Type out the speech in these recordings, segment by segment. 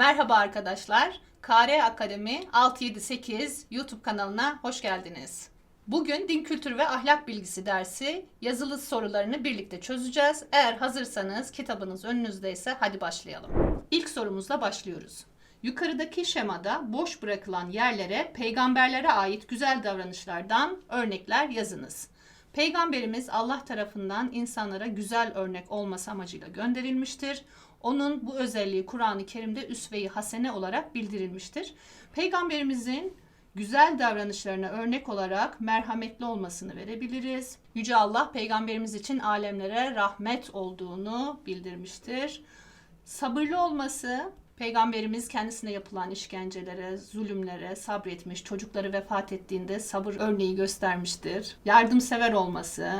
Merhaba arkadaşlar. KR Akademi 678 YouTube kanalına hoş geldiniz. Bugün din kültürü ve ahlak bilgisi dersi yazılı sorularını birlikte çözeceğiz. Eğer hazırsanız kitabınız önünüzdeyse hadi başlayalım. İlk sorumuzla başlıyoruz. Yukarıdaki şemada boş bırakılan yerlere peygamberlere ait güzel davranışlardan örnekler yazınız. Peygamberimiz Allah tarafından insanlara güzel örnek olması amacıyla gönderilmiştir. Onun bu özelliği Kur'an-ı Kerim'de üsve-i hasene olarak bildirilmiştir. Peygamberimizin güzel davranışlarına örnek olarak merhametli olmasını verebiliriz. Yüce Allah peygamberimiz için alemlere rahmet olduğunu bildirmiştir. Sabırlı olması, Peygamberimiz kendisine yapılan işkencelere, zulümlere sabretmiş, çocukları vefat ettiğinde sabır örneği göstermiştir. Yardımsever olması,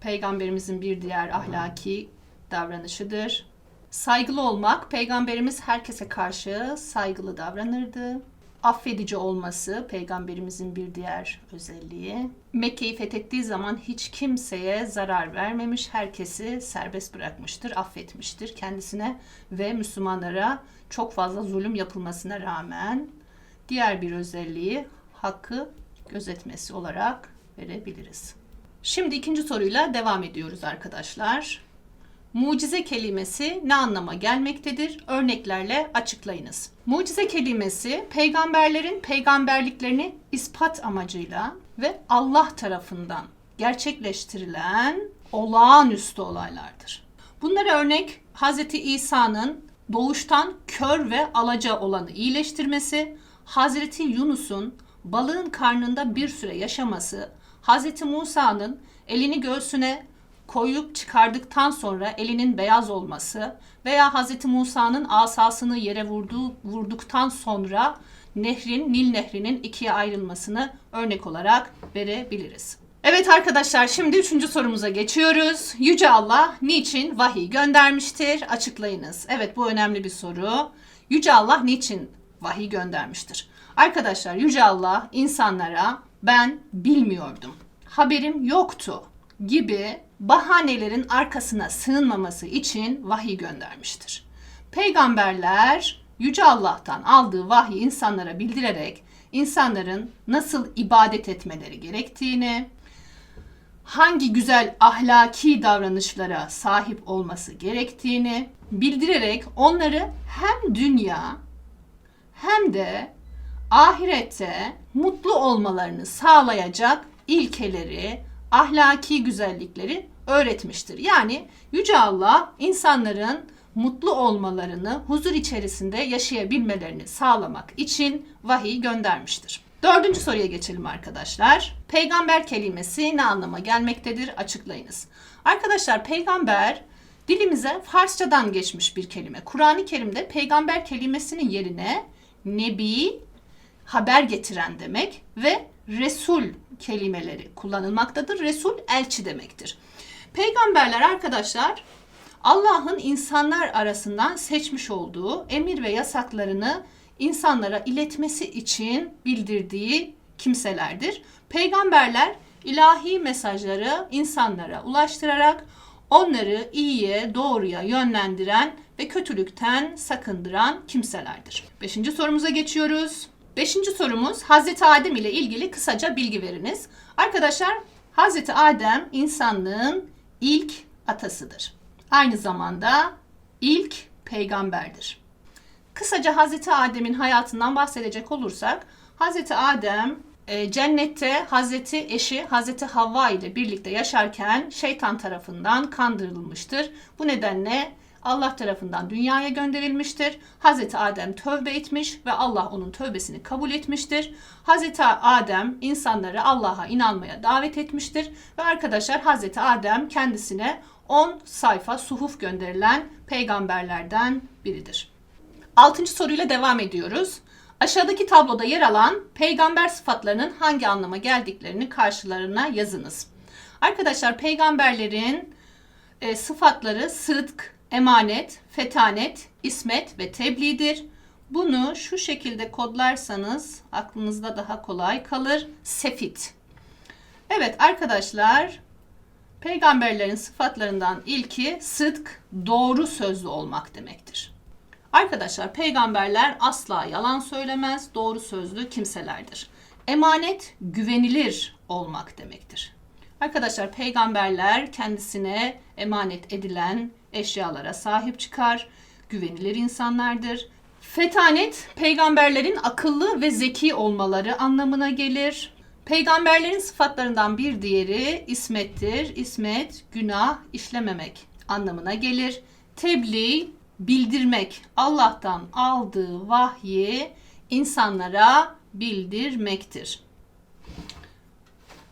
Peygamberimizin bir diğer ahlaki davranışıdır. Saygılı olmak, Peygamberimiz herkese karşı saygılı davranırdı. Affedici olması peygamberimizin bir diğer özelliği. Mekke'yi fethettiği zaman hiç kimseye zarar vermemiş, herkesi serbest bırakmıştır, affetmiştir kendisine ve Müslümanlara çok fazla zulüm yapılmasına rağmen diğer bir özelliği hakkı gözetmesi olarak verebiliriz. Şimdi ikinci soruyla devam ediyoruz arkadaşlar. Mucize kelimesi ne anlama gelmektedir? Örneklerle açıklayınız. Mucize kelimesi peygamberlerin peygamberliklerini ispat amacıyla ve Allah tarafından gerçekleştirilen olağanüstü olaylardır. Bunlara örnek Hz. İsa'nın doğuştan kör ve alaca olanı iyileştirmesi, Hz. Yunus'un balığın karnında bir süre yaşaması, Hz. Musa'nın elini göğsüne koyup çıkardıktan sonra elinin beyaz olması veya Hz. Musa'nın asasını yere vurduğu, vurduktan sonra nehrin, Nil nehrinin ikiye ayrılmasını örnek olarak verebiliriz. Evet arkadaşlar şimdi üçüncü sorumuza geçiyoruz. Yüce Allah niçin vahiy göndermiştir? Açıklayınız. Evet bu önemli bir soru. Yüce Allah niçin vahiy göndermiştir? Arkadaşlar Yüce Allah insanlara ben bilmiyordum, haberim yoktu gibi bahanelerin arkasına sığınmaması için vahiy göndermiştir. Peygamberler Yüce Allah'tan aldığı vahyi insanlara bildirerek insanların nasıl ibadet etmeleri gerektiğini, hangi güzel ahlaki davranışlara sahip olması gerektiğini bildirerek onları hem dünya hem de ahirette mutlu olmalarını sağlayacak ilkeleri, ahlaki güzellikleri öğretmiştir. Yani Yüce Allah insanların mutlu olmalarını, huzur içerisinde yaşayabilmelerini sağlamak için vahiy göndermiştir. Dördüncü soruya geçelim arkadaşlar. Peygamber kelimesi ne anlama gelmektedir? Açıklayınız. Arkadaşlar peygamber dilimize Farsçadan geçmiş bir kelime. Kur'an-ı Kerim'de peygamber kelimesinin yerine nebi, haber getiren demek ve Resul kelimeleri kullanılmaktadır. Resul elçi demektir. Peygamberler arkadaşlar Allah'ın insanlar arasından seçmiş olduğu emir ve yasaklarını insanlara iletmesi için bildirdiği kimselerdir. Peygamberler ilahi mesajları insanlara ulaştırarak onları iyiye, doğruya yönlendiren ve kötülükten sakındıran kimselerdir. Beşinci sorumuza geçiyoruz. Beşinci sorumuz Hazreti Adem ile ilgili kısaca bilgi veriniz. Arkadaşlar Hazreti Adem insanlığın ilk atasıdır. Aynı zamanda ilk peygamberdir. Kısaca Hazreti Adem'in hayatından bahsedecek olursak Hazreti Adem e, cennette Hazreti eşi Hazreti Havva ile birlikte yaşarken şeytan tarafından kandırılmıştır. Bu nedenle Allah tarafından dünyaya gönderilmiştir. Hazreti Adem tövbe etmiş ve Allah onun tövbesini kabul etmiştir. Hazreti Adem insanları Allah'a inanmaya davet etmiştir ve arkadaşlar Hazreti Adem kendisine 10 sayfa suhuf gönderilen peygamberlerden biridir. Altıncı soruyla devam ediyoruz. Aşağıdaki tabloda yer alan peygamber sıfatlarının hangi anlama geldiklerini karşılarına yazınız. Arkadaşlar peygamberlerin e, sıfatları sıdk, emanet, fetanet, ismet ve tebliğdir. Bunu şu şekilde kodlarsanız aklınızda daha kolay kalır. Sefit. Evet arkadaşlar peygamberlerin sıfatlarından ilki sıdk, doğru sözlü olmak demektir. Arkadaşlar peygamberler asla yalan söylemez, doğru sözlü kimselerdir. Emanet güvenilir olmak demektir. Arkadaşlar peygamberler kendisine emanet edilen eşyalara sahip çıkar, güvenilir insanlardır. Fetanet peygamberlerin akıllı ve zeki olmaları anlamına gelir. Peygamberlerin sıfatlarından bir diğeri ismettir. İsmet, günah işlememek anlamına gelir. Tebliğ, bildirmek, Allah'tan aldığı vahyi insanlara bildirmektir.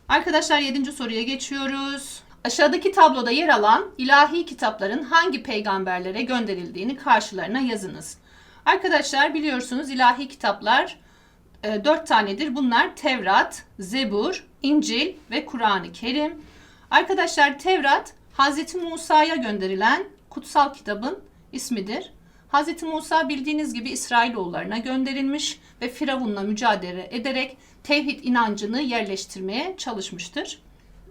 Arkadaşlar 7. soruya geçiyoruz. Aşağıdaki tabloda yer alan ilahi kitapların hangi peygamberlere gönderildiğini karşılarına yazınız. Arkadaşlar biliyorsunuz ilahi kitaplar e, dört tanedir. Bunlar Tevrat, Zebur, İncil ve Kur'an-ı Kerim. Arkadaşlar Tevrat Hz. Musa'ya gönderilen kutsal kitabın ismidir. Hz. Musa bildiğiniz gibi İsrailoğullarına gönderilmiş ve Firavun'la mücadele ederek tevhid inancını yerleştirmeye çalışmıştır.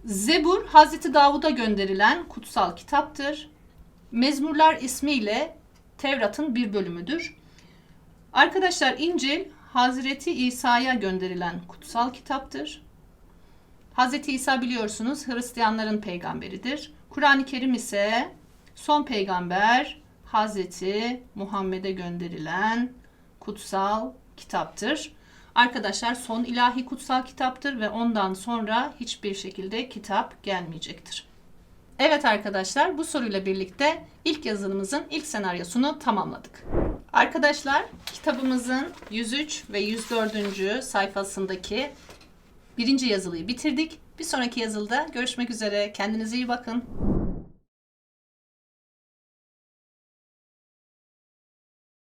Zebur Hz. Davud'a gönderilen kutsal kitaptır. Mezmurlar ismiyle Tevrat'ın bir bölümüdür. Arkadaşlar İncil Hazreti İsa'ya gönderilen kutsal kitaptır. Hazreti İsa biliyorsunuz Hristiyanların peygamberidir. Kur'an-ı Kerim ise son peygamber Hazreti Muhammed'e gönderilen kutsal kitaptır. Arkadaşlar son ilahi kutsal kitaptır ve ondan sonra hiçbir şekilde kitap gelmeyecektir. Evet arkadaşlar bu soruyla birlikte ilk yazılımızın ilk senaryosunu tamamladık. Arkadaşlar kitabımızın 103 ve 104. sayfasındaki birinci yazılıyı bitirdik. Bir sonraki yazılıda görüşmek üzere. Kendinize iyi bakın.